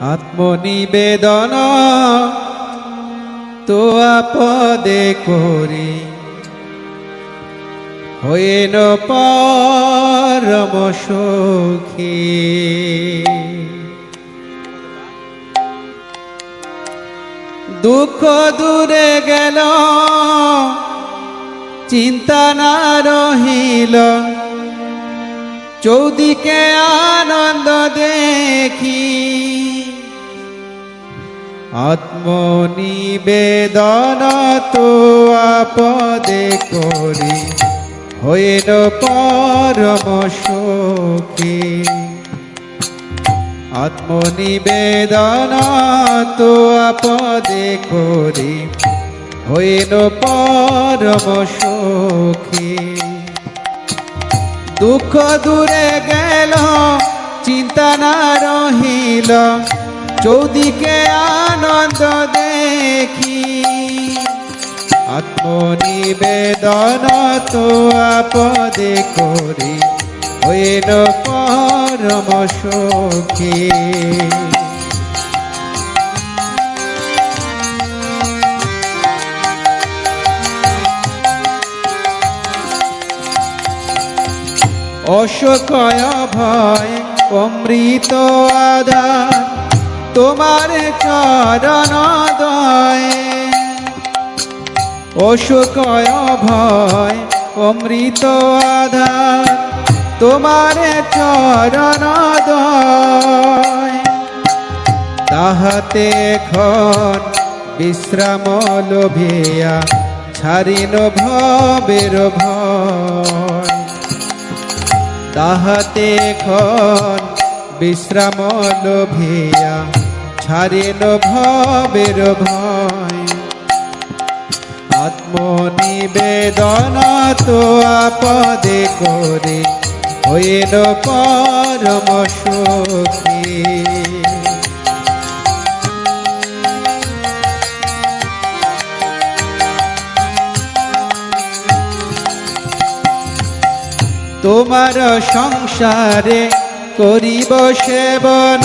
আত্মনিবেদন তো আপদে করি। হইন পরম সুখী। দুঃখ দূরে গেল, চিন্তা না রহিল। চৌদিকে আনন্দ দেখি। আত্মনিবেদন তো আপদে করি, হইল পরম সুখী। আত্মনিবেদন তো আপদে করি, হইল পরম সুখী। দুঃখ দূরে গেল, চিন্তা না রহিল চৌদিকে আনন্দ দেখি। আত্মনিবেদন তো আপদে করি হইল পরম সুখী। অশোকয় ভয় অমৃত আধার তোমার চরণ দয়। অশোকয় ভয়, অমৃত আধার, তোমার চরণ দয়। তাহাতে খন বিশ্রাম লোভিয়া, ছাড়িন ভবের ভয়। তাহাতে খন বিশ্রাম লোভিয়া ছাড়িল ভবের ভয়। আত্মনিবেদন তো আপদে করে হইল পরম সুখী। তোমার সংসারে করিব সেবন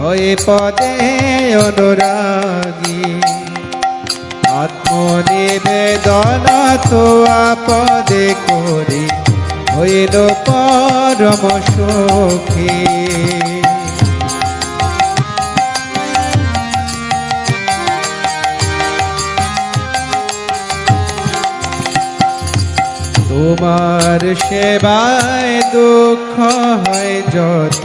হয়ে পদে অনুরাগী। আত্মনিবেদন তো আপদে করি, হইল পরম সুখী। তোমার সেবায় দুঃখ হয় যত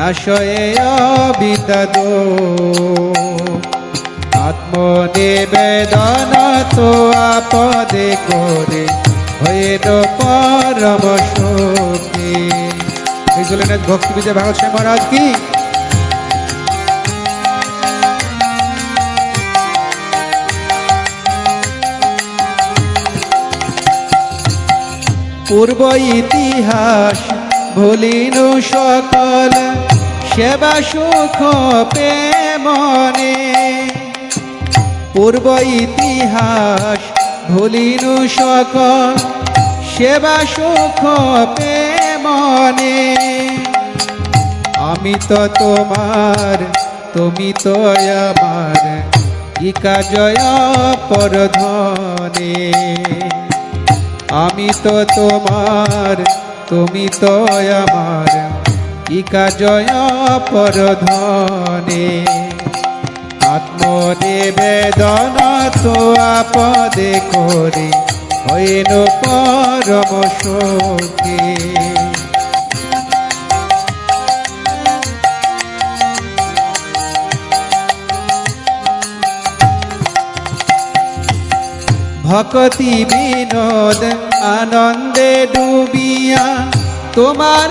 নাশয়ে বিদাদ আত্মনিবেদন তো আপদে করে হইল পরম সুখী এই ভক্তি বিজয় ভাগত স্বামী মহারাজ কি? পূর্ব ইতিহাস ভুলিনু সকল সেবা সুখ পে মনে পূর্ব ইতিহাস ভুলিনু সকল, সেবা সুখ প্রেমনে। আমি তো তোমার, তুমি তো আমার, ইকা জয় পরধনে। আমি তো তোমার, তুমি তো আমার ইকা জয় পরধনে। আত্মনিবেদন তো আপদে করে, হইল পরম সুখী। ভকতি বিনোদ আনন্দে ডুবিয়া, তোমার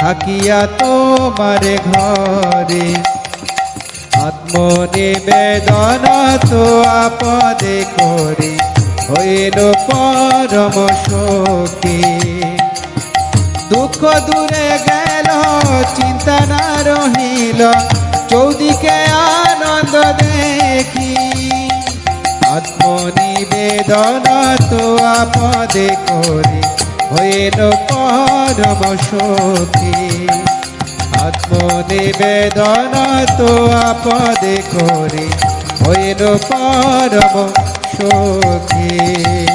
থাকিয়া তোমার ঘরে। আত্মনিবেদন তো আপদে করে, হইল পরম সখী দুঃখ দূরে গেল, চিন্তা না রহিল, চৌদিকে আনন্দ দেখি। আত্মনিবেদন তো আপদে করে হইল পরম সখী। আত্মনিবেদন তো আপদে করে। হইল পরম সখী।